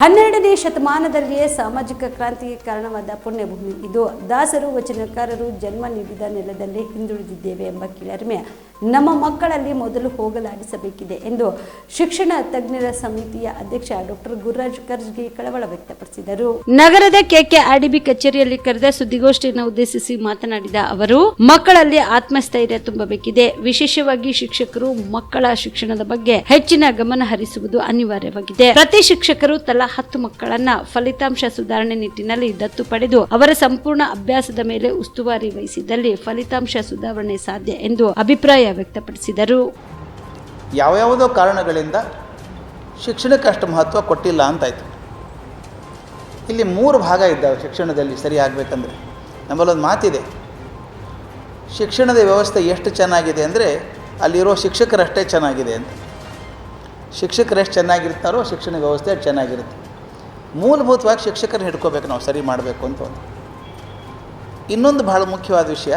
ಹನ್ನೆರಡನೇ ಶತಮಾನದಲ್ಲಿಯೇ ಸಾಮಾಜಿಕ ಕ್ರಾಂತಿಗೆ ಕಾರಣವಾದ ಪುಣ್ಯಭೂಮಿ. ಇದು ದಾಸರು, ವಚನಕಾರರು ಜನ್ಮ ನೀಡಿದ ನೆಲದಲ್ಲಿ ಹಿಂದುಳಿದಿದ್ದೇವೆ ಎಂಬ ಕೀಳರಿಮೆ ನಮ್ಮ ಮಕ್ಕಳಲ್ಲಿ ಮೊದಲು ಹೋಗಲಾಡಿಸಬೇಕಿದೆ ಎಂದು ಶಿಕ್ಷಣ ತಜ್ಞರ ಸಮಿತಿಯ ಅಧ್ಯಕ್ಷ ಡಾಕ್ಟರ್ ಗುರುರಾಜ್ ಕರ್ಜ್ಗಿ ಕಳವಳ ವ್ಯಕ್ತಪಡಿಸಿದರು. ನಗರದ ಕೆಕೆ ಆರ್ಡಿಬಿ ಕಚೇರಿಯಲ್ಲಿ ಕರೆದ ಸುದ್ದಿಗೋಷ್ಠಿಯನ್ನು ಉದ್ದೇಶಿಸಿ ಮಾತನಾಡಿದ ಅವರು, ಮಕ್ಕಳಲ್ಲಿ ಆತ್ಮಸ್ಥೈರ್ಯ ತುಂಬಬೇಕಿದೆ. ವಿಶೇಷವಾಗಿ ಶಿಕ್ಷಕರು ಮಕ್ಕಳ ಶಿಕ್ಷಣದ ಬಗ್ಗೆ ಹೆಚ್ಚಿನ ಗಮನ ಹರಿಸುವುದು ಅನಿವಾರ್ಯವಾಗಿದೆ. ಪ್ರತಿ ಶಿಕ್ಷಕರು ತಲಾ ಹತ್ತು ಮಕ್ಕಳನ್ನ ಫಲಿತಾಂಶ ಸುಧಾರಣೆ ನಿಟ್ಟಿನಲ್ಲಿ ದತ್ತು ಪಡೆದು ಅವರ ಸಂಪೂರ್ಣ ಅಭ್ಯಾಸದ ಮೇಲೆ ಉಸ್ತುವಾರಿ ವಹಿಸಿದಲ್ಲಿ ಫಲಿತಾಂಶ ಸುಧಾರಣೆ ಸಾಧ್ಯ ಎಂದು ಅಭಿಪ್ರಾಯ ವ್ಯಕ್ತಪಡಿಸಿದರು. ಯಾವ್ಯಾವುದೋ ಕಾರಣಗಳಿಂದ ಶಿಕ್ಷಣಕ್ಕೆ ಅಷ್ಟು ಮಹತ್ವ ಕೊಟ್ಟಿಲ್ಲ ಅಂತಾಯ್ತು. ಇಲ್ಲಿ ಮೂರು ಭಾಗ ಇದ್ದಾವೆ ಶಿಕ್ಷಣದಲ್ಲಿ ಸರಿ ಆಗಬೇಕಂದ್ರೆ ನಮ್ಮಲ್ಲೊಂದು ಮಾತಿದೆ. ಶಿಕ್ಷಣದ ವ್ಯವಸ್ಥೆ ಎಷ್ಟು ಚೆನ್ನಾಗಿದೆ ಅಂದರೆ ಅಲ್ಲಿರೋ ಶಿಕ್ಷಕರಷ್ಟೇ ಚೆನ್ನಾಗಿದೆ ಅಂತ. ಶಿಕ್ಷಕರೆಷ್ಟು ಚೆನ್ನಾಗಿರ್ತಾರೋ ಶಿಕ್ಷಣ ವ್ಯವಸ್ಥೆ ಚೆನ್ನಾಗಿರುತ್ತೆ. ಮೂಲಭೂತವಾಗಿ ಶಿಕ್ಷಕರನ್ನ ಹಿಡ್ಕೋಬೇಕು ನಾವು ಸರಿ ಮಾಡಬೇಕು ಅಂತ ಒಂದು. ಇನ್ನೊಂದು ಭಾಳ ಮುಖ್ಯವಾದ ವಿಷಯ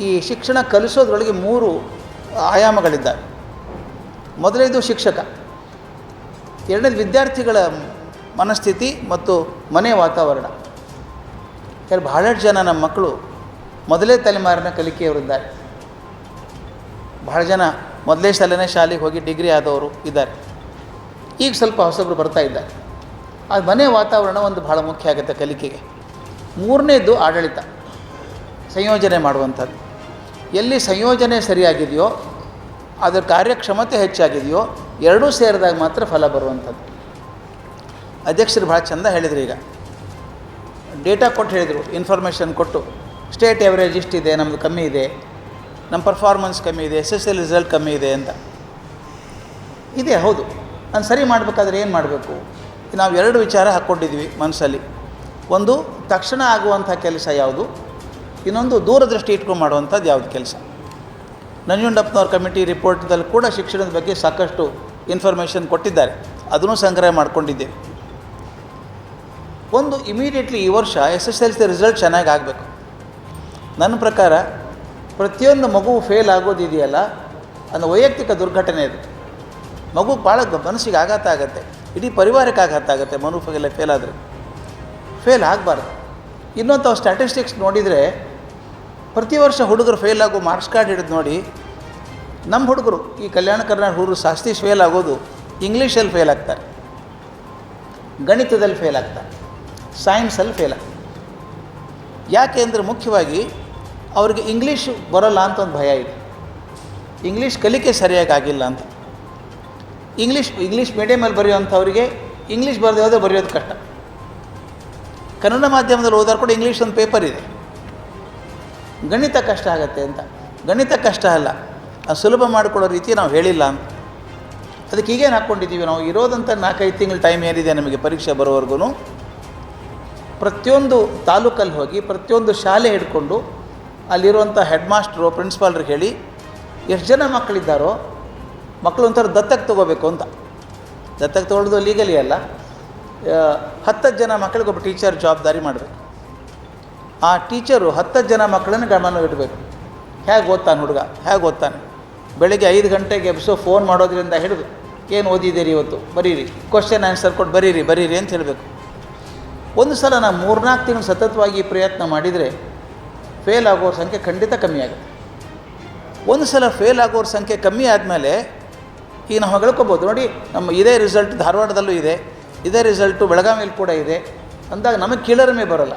ಈ ಶಿಕ್ಷಣ ಕಲಿಸೋದ್ರೊಳಗೆ ಮೂರು ಆಯಾಮಗಳಿದ್ದಾವೆ. ಮೊದಲನೇದು ಶಿಕ್ಷಕ. ಎರಡನೇದು ವಿದ್ಯಾರ್ಥಿಗಳ ಮನಸ್ಥಿತಿ ಮತ್ತು ಮನೆ ವಾತಾವರಣ. ಯಾಕೆ ಬಹಳಷ್ಟು ಜನ ನಮ್ಮ ಮಕ್ಕಳು ಮೊದಲೇ ತಲೆಮಾರಿನ ಕಲಿಕೆಯವರಿದ್ದಾರೆ. ಬಹಳ ಜನ ಮೊದಲೇ ಶಾಲೆನೇ ಶಾಲೆಗೆ ಹೋಗಿ ಡಿಗ್ರಿ ಆದವರು ಇದ್ದಾರೆ. ಈಗ ಸ್ವಲ್ಪ ಹೊಸಬ್ರು ಬರ್ತಾ ಇದ್ದಾರೆ. ಆ ಮನೆ ವಾತಾವರಣ ಒಂದು ಭಾಳ ಮುಖ್ಯ ಆಗುತ್ತೆ ಕಲಿಕೆಗೆ. ಮೂರನೇದು ಆಡಳಿತ. ಸಂಯೋಜನೆ ಮಾಡುವಂಥದ್ದು. ಎಲ್ಲಿ ಸಂಯೋಜನೆ ಸರಿಯಾಗಿದೆಯೋ, ಅದರ ಕಾರ್ಯಕ್ಷಮತೆ ಹೆಚ್ಚಾಗಿದೆಯೋ, ಎರಡೂ ಸೇರಿದಾಗ ಮಾತ್ರ ಫಲ ಬರುವಂಥದ್ದು. ಅಧ್ಯಕ್ಷರು ಭಾಳ ಚಂದ ಹೇಳಿದರು ಈಗ. ಡೇಟಾ ಕೊಟ್ಟು ಹೇಳಿದರು, ಇನ್ಫಾರ್ಮೇಷನ್ ಕೊಟ್ಟು. ಸ್ಟೇಟ್ ಎವರೇಜ್ ಇಷ್ಟಿದೆ ನಮ್ಮದು ಕಮ್ಮಿ ಇದೆ. ನಮ್ಮ ಪರ್ಫಾರ್ಮೆನ್ಸ್ ಕಮ್ಮಿ ಇದೆ ಎಸ್ ಎಸ್ ಎಲ್ ರಿಸಲ್ಟ್ ಕಮ್ಮಿ ಇದೆ ಅಂತ. ಇದೆ, ಹೌದು. ನಾನು ಸರಿ ಮಾಡಬೇಕಾದ್ರೆ ಏನು ಮಾಡಬೇಕು? ನಾವು ಎರಡು ವಿಚಾರ ಹಾಕ್ಕೊಂಡಿದ್ವಿ ಮನಸ್ಸಲ್ಲಿ ಒಂದು, ತಕ್ಷಣ ಆಗುವಂಥ ಕೆಲಸ ಯಾವುದು? ಇನ್ನೊಂದು ದೂರದೃಷ್ಟಿ ಇಟ್ಕೊಂಡು ಮಾಡುವಂಥದ್ದು ಯಾವುದು ಕೆಲಸ? ನಂಜುಂಡಪ್ಪನವ್ರ ಕಮಿಟಿ ರಿಪೋರ್ಟ್ದಲ್ಲಿ ಕೂಡ ಶಿಕ್ಷಣದ ಬಗ್ಗೆ ಸಾಕಷ್ಟು ಇನ್ಫಾರ್ಮೇಷನ್ ಕೊಟ್ಟಿದ್ದಾರೆ. ಅದನ್ನು ಸಂಗ್ರಹ ಮಾಡಿಕೊಂಡಿದ್ದೇವೆ. ಒಂದು ಇಮಿಡಿಯೇಟ್ಲಿ ಈ ವರ್ಷ S S L C result ಚೆನ್ನಾಗಿ ಆಗಬೇಕು. ನನ್ನ ಪ್ರಕಾರ ಪ್ರತಿಯೊಂದು ಮಗು ಫೇಲ್ ಆಗೋದಿದೆಯಲ್ಲ ಅದು ವೈಯಕ್ತಿಕ ದುರ್ಘಟನೆ ಅದು. ಮಗು ಭಾಳ ಮನಸ್ಸಿಗೆ ಆಘಾತ ಆಗುತ್ತೆ. ಇಡೀ ಪರಿವಾರಕ್ಕೆ ಆಘಾತ ಆಗುತ್ತೆ ಮನುಫೆಲ್ಲ ಫೇಲ್ ಆದರೆ. ಫೇಲ್ ಆಗಬಾರ್ದು. ಇನ್ನೊಂದು ಸ್ಟ್ಯಾಟಿಸ್ಟಿಕ್ಸ್ ನೋಡಿದರೆ ಪ್ರತಿ ವರ್ಷ ಹುಡುಗರು ಫೇಲ್ ಆಗೋ ಮಾರ್ಕ್ಸ್ ಕಾರ್ಡ್ ಹಿಡಿದು ನೋಡಿ ನಮ್ಮ ಹುಡುಗರು ಈ ಕಲ್ಯಾಣ ಕರ್ನಾಟಕ ಹುಡುಗರು ಜಾಸ್ತಿ ಫೇಲ್ ಆಗೋದು ಇಂಗ್ಲೀಷಲ್ಲಿ ಫೇಲ್ ಆಗ್ತಾರೆ, ಗಣಿತದಲ್ಲಿ ಫೇಲ್ ಆಗ್ತಾರೆ ಸೈನ್ಸಲ್ಲಿ ಫೇಲ್ ಆಗ್ತಾರೆ. ಯಾಕೆ ಅಂದರೆ ಮುಖ್ಯವಾಗಿ ಅವ್ರಿಗೆ ಇಂಗ್ಲೀಷ್ ಬರೋಲ್ಲ ಅಂತ ಒಂದು ಭಯ ಇದೆ. ಇಂಗ್ಲೀಷ್ ಕಲಿಕೆ ಸರಿಯಾಗಿ ಆಗಿಲ್ಲ ಅಂತ. ಇಂಗ್ಲೀಷ್ ಇಂಗ್ಲೀಷ್ ಮೀಡಿಯಮಲ್ಲಿ ಬರೆಯುವಂಥವ್ರಿಗೆ ಇಂಗ್ಲೀಷ್ ಬರೆದೇ ಹೋದರೆ ಬರೆಯೋದು ಕಷ್ಟ. ಕನ್ನಡ ಮಾಧ್ಯಮದಲ್ಲಿ ಓದಾರು ಕೂಡ ಇಂಗ್ಲೀಷ್ ಒಂದು ಪೇಪರ್ ಇದೆ. ಗಣಿತ ಕಷ್ಟ ಆಗುತ್ತೆ ಅಂತ. ಗಣಿತ ಕಷ್ಟ ಅಲ್ಲ. ಅದು ಸುಲಭ ಮಾಡಿಕೊಡೋ ರೀತಿ ನಾವು ಹೇಳಿಲ್ಲ ಅಂತ. ಅದಕ್ಕೆ ಈಗೇನು ಹಾಕ್ಕೊಂಡಿದ್ದೀವಿ ನಾವು? ಇರೋದಂಥ ನಾಲ್ಕೈದು ತಿಂಗಳು ಟೈಮ್ ಏನಿದೆ ನಮಗೆ ಪರೀಕ್ಷೆ ಬರೋವರೆಗೂ ಪ್ರತಿಯೊಂದು ತಾಲೂಕಲ್ಲಿ ಹೋಗಿ ಪ್ರತಿಯೊಂದು ಶಾಲೆ ಹಿಡ್ಕೊಂಡು ಅಲ್ಲಿರುವಂಥ ಹೆಡ್ ಮಾಸ್ಟ್ರು ಪ್ರಿನ್ಸಿಪಾಲ್ರಿಗೆ ಹೇಳಿ, ಎಷ್ಟು ಜನ ಮಕ್ಕಳಿದ್ದಾರೋ ಮಕ್ಕಳು ಒಂಥರ ದತ್ತಕ್ಕೆ ತೊಗೋಬೇಕು ಅಂತ. ದತ್ತಕ್ಕೆ ತೊಗೊಳ್ಳೋದು ಲೀಗಲಿ ಅಲ್ಲ. ಹತ್ತತ್ತು ಜನ ಮಕ್ಕಳಿಗೊಬ್ಬ ಟೀಚರ್ ಜವಾಬ್ದಾರಿ ಮಾಡಬೇಕು. ಆ ಟೀಚರು ಹತ್ತು ಜನ ಮಕ್ಕಳನ್ನು ಗಮನ ಇಡಬೇಕು ಹೇಗೆ ಓದ್ತಾನೆ ಹುಡುಗ? ಹೇಗೆ ಓದ್ತಾನೆ? ಬೆಳಿಗ್ಗೆ ಐದು ಗಂಟೆಗೆ ಎಬ್ಸೋ ಫೋನ್ ಮಾಡೋದ್ರಿಂದ ಹಿಡಿದು, ಏನು ಓದಿದ್ದೀರಿ ಇವತ್ತು? ಬರೀರಿ. ಕ್ವಶನ್ ಆನ್ಸರ್ ಕೊಟ್ಟು ಬರೀರಿ ಬರೀರಿ ಅಂತ ಹೇಳಬೇಕು. ಒಂದು ಸಲ ನಾವು ಮೂರ್ನಾಲ್ಕು ತಿಂಗಳು ಸತತವಾಗಿ ಪ್ರಯತ್ನ ಮಾಡಿದರೆ ಫೇಲ್ ಆಗೋರ ಸಂಖ್ಯೆ ಖಂಡಿತ ಕಮ್ಮಿ ಆಗುತ್ತೆ. ಒಂದು ಸಲ ಫೇಲ್ ಆಗೋರ ಸಂಖ್ಯೆ ಕಮ್ಮಿ ಆದಮೇಲೆ ಈಗ ನಾವು ಹೇಳ್ಕೊಬೋದು, ನೋಡಿ, ನಮ್ಮ ಇದೇ ರಿಸಲ್ಟ್ ಧಾರವಾಡದಲ್ಲೂ ಇದೆ, ಇದೇ ರಿಸಲ್ಟು ಬೆಳಗಾವಿಯಲ್ಲಿ ಕೂಡ ಇದೆ. ಅಂದಾಗ ನಮಗೆ ಕೀಳರಿಮೆ ಬರೋಲ್ಲ.